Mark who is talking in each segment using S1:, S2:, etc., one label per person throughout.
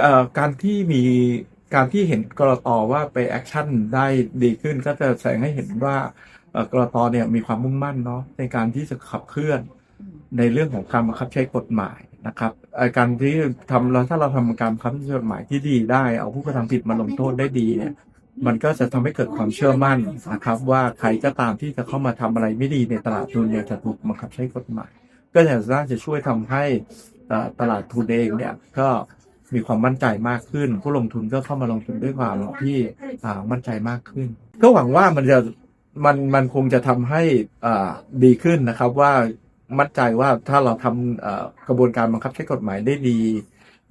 S1: เอ่อการที่มีการที่เห็นกรตว่าไปแอคชั่นได้ดีขึ้นก็จะแสดงให้เห็นว่าเอ่อกรตเนี่ยมีความมุ่งมั่นเนาะในการที่จะขับเคลื่อนในเรื่องของการบังคับใช้กฎหมายนะครับเอ่อการที่ทำเราถ้าเราทำการบังคับใช้กฎหมายที่ดีได้ เอาผู้กระทำผิดมาลงโทษได้ดีเนี่ยมันก็จะทำให้เกิดความเชื่อมั่นนะครับ ว่าใครก็ตามที่จะเข้ามาทำอะไรไม่ดีในตลาดทุนเนี่ยจะถูกบังคับใช้กฎหมาย ก็จะน่าจะช่วยทำให้เอ่อตลาดทุนเองเนี่ยก็ มีความมั่นใจมากขึ้น ผู้ลงทุนก็เข้ามาลงทุนด้วยความที่มั่นใจมากขึ้น ก็หวังว่ามันจะมันมันคงจะทำให้ดีขึ้นนะครับว่ามั่นใจว่าถ้าเราทำกระบวนการบังคับใช้กฎหมายได้ดี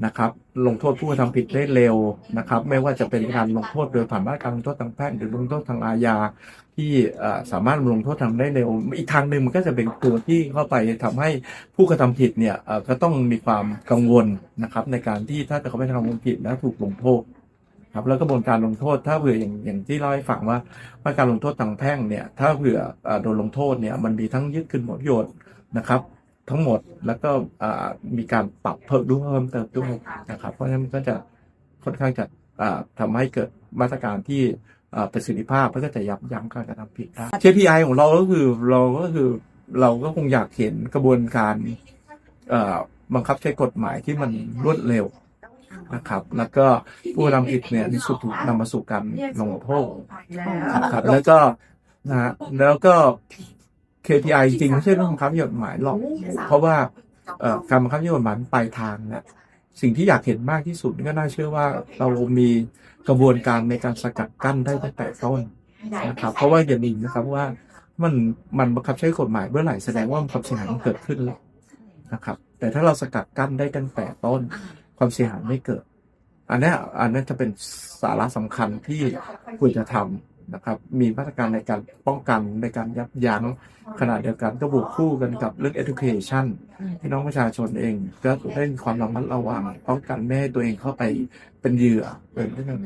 S1: นะครับ ลงโทษผู้กระทำผิดได้เร็วนะครับ ไม่ว่าจะเป็นการลงโทษโดยผ่านมาตรการลงโทษทางแพ่งหรือลงโทษทางอาญาที่สามารถลงโทษทางได้เร็ว อีกทางหนึ่งมันก็จะเป็นตัวที่เข้าไปทำให้ผู้กระทำผิดเนี่ยก็ต้องมีความกังวลนะครับ ในการที่ถ้าเขาไม่ทำความผิดแล้วถูกลงโทษครับแล้วกระบวนการลงโทษถ้าเผื่ออย่างอย่างที่เล่าให้ฟังว่าว่าการลงโทษทางแพ่งเนี่ยถ้าเผื่อเอ่อโดนลงโทษเนี่ยมันมีทั้งยึดคืนผลประโยชน์นะครับ ทั้งหมดแล้วก็มีการปรับเพิ่มด้วยเพิ่มเติมด้วยนะครับ เพราะฉะนั้นมันก็จะค่อนข้างจะอ่าทำให้เกิดมาตรการที่ประสิทธิภาพเพื่อก็จะยับยั้งการกระทำผิดได้ KPI ของเราก็คือเราก็คือเราก็คงอยากเห็นกระบวนการบังคับใช้กฎหมายที่มันรวดเร็วนะครับ แล้วก็ผู้ระทำผิดเนี่ยที่สุดถูกนำมาสู่การลงโทษครับแล้วก็นะแล้วก็ KPI จริงๆไม่ใช่เรื่องบังคับใช้กฎหมายหรอก เพราะว่าเอ่อการบังคับใช้กฎหมายมันปลายทางเนี่ยสิ่งที่อยากเห็นมากที่สุดก็น่าเชื่อว่าเรามีกระบวนการในการสกัดกั้นได้ตั้งแต่ต้นนะครับ เพราะว่าอย่าลืมนะครับว่ามันมันบังคับใช้กฎหมายเมื่อไหร่แสดงว่าความเสียหายมันเกิดขึ้นแล้วนะครับ แต่ถ้าเราสกัดกั้นได้ตั้งแต่ต้นความเสียหายไม่เกิด อันเนี้ยอันนั้นจะเป็นสาระสำคัญที่ควรจะทำ นะครับมีมาตรการในการป้องกันในการยับยั้งขณะเดียวกันก็บวกคู่กันกับเรื่อง education พี่น้องประชาชนเอง ก็ได้มีความระมัดระวังป้องกันไม่ให้ตัวเองเข้าไปเป็นเหยื่อเป็นเรื่อง